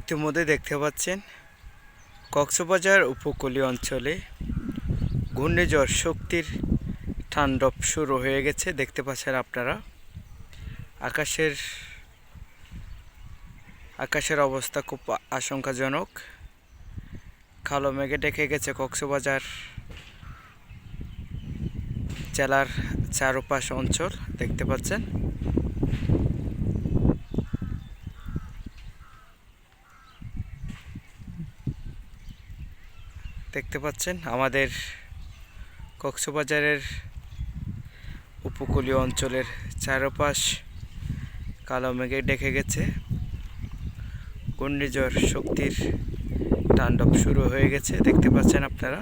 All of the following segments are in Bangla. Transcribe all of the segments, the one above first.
ইতিমধ্যে দেখতে পাচ্ছেন কক্সবাজার উপকূলীয় অঞ্চলে ঘূর্ণিঝড় শক্তির ঠান্ডব শুরু হয়ে গেছে, দেখতে পাচ্ছেন আপনারা। আকাশের আকাশের অবস্থা খুব আশঙ্কাজনক। কালো মেঘে ডেকে গেছে কক্সবাজার জেলার চারপাশ অঞ্চল, দেখতে পাচ্ছেন। দেখতে পাচ্ছেন, আমাদের কক্সবাজারের উপকূলীয় অঞ্চলের চারপাশ কালো মেঘে ডেকে গেছে। ঘূর্ণিঝড় শক্তির তাণ্ডব শুরু হয়ে গেছে, দেখতে পাচ্ছেন আপনারা।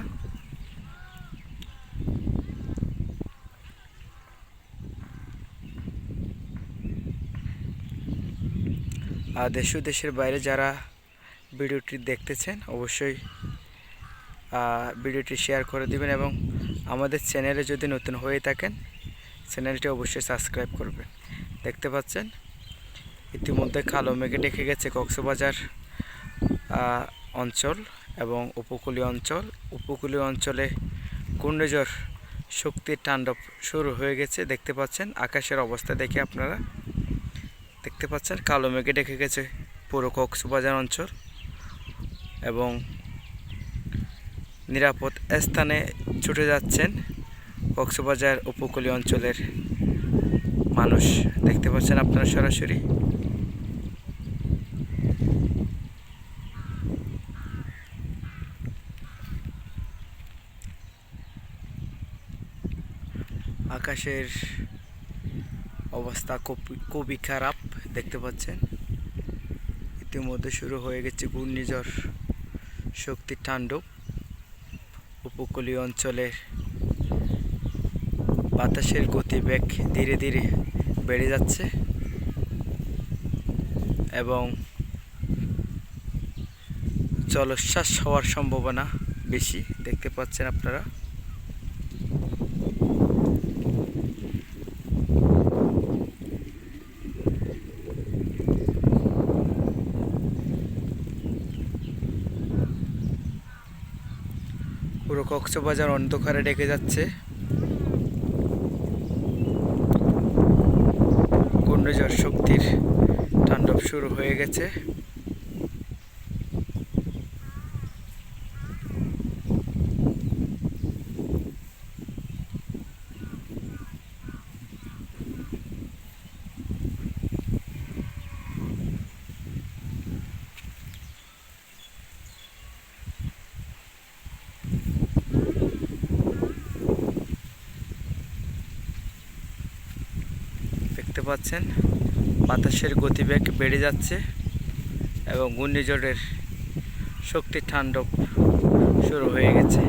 আর দেশ দেশের বাইরে যারা ভিডিওটি দেখতেছেন, অবশ্যই ভিডিওটি শেয়ার করে দিবেন এবং আমাদের চ্যানেলে যদি নতুন হয়ে থাকেন, চ্যানেলটি অবশ্যই সাবস্ক্রাইব করবেন। দেখতে পাচ্ছেন? ইতিমধ্যে কালো মেঘে ডেকে গেছে কক্সবাজার অঞ্চল এবং উপকূলীয় অঞ্চল। উপকূলীয় অঞ্চলে ঘূর্ণিঝড় শক্তির তাণ্ডব শুরু হয়ে গেছে। দেখতে পাচ্ছেন? আকাশের অবস্থা দেখে আপনারা দেখতে পাচ্ছেন? কালো মেঘে ডেকে গেছে পুরো কক্সবাজার অঞ্চল এবং নিরাপদ স্থানে ছুটে যাচ্ছেন কক্সবাজার উপকূলীয় অঞ্চলের মানুষ। দেখতে পাচ্ছেন আপনারা সরাসরি। আকাশের অবস্থা খুব- খুবই খারাপ, দেখতে পাচ্ছেন। ইতিমধ্যে শুরু হয়ে গেছে ঘূর্ণিঝড়, শক্তির তাণ্ডব। উপকূলীয় অঞ্চলের বাতাসের গতিবেগ ধীরে ধীরে বেড়ে যাচ্ছে এবং জলোচ্ছ্বাস হওয়ার সম্ভাবনা বেশি। দেখতে পাচ্ছেন আপনারা? পুরো কক্সবাজার অন্ধকারে ডেকে যাচ্ছে। ঘূর্ণিঝড় শক্তির তাণ্ডব শুরু হয়ে গেছে। দেখতে পাচ্ছেন। বাতাসের গতিবেগ বেড়ে যাচ্ছে এবং ঘূর্ণিঝড়ের শক্তি ঠান্ডব শুরু হয়ে গেছে।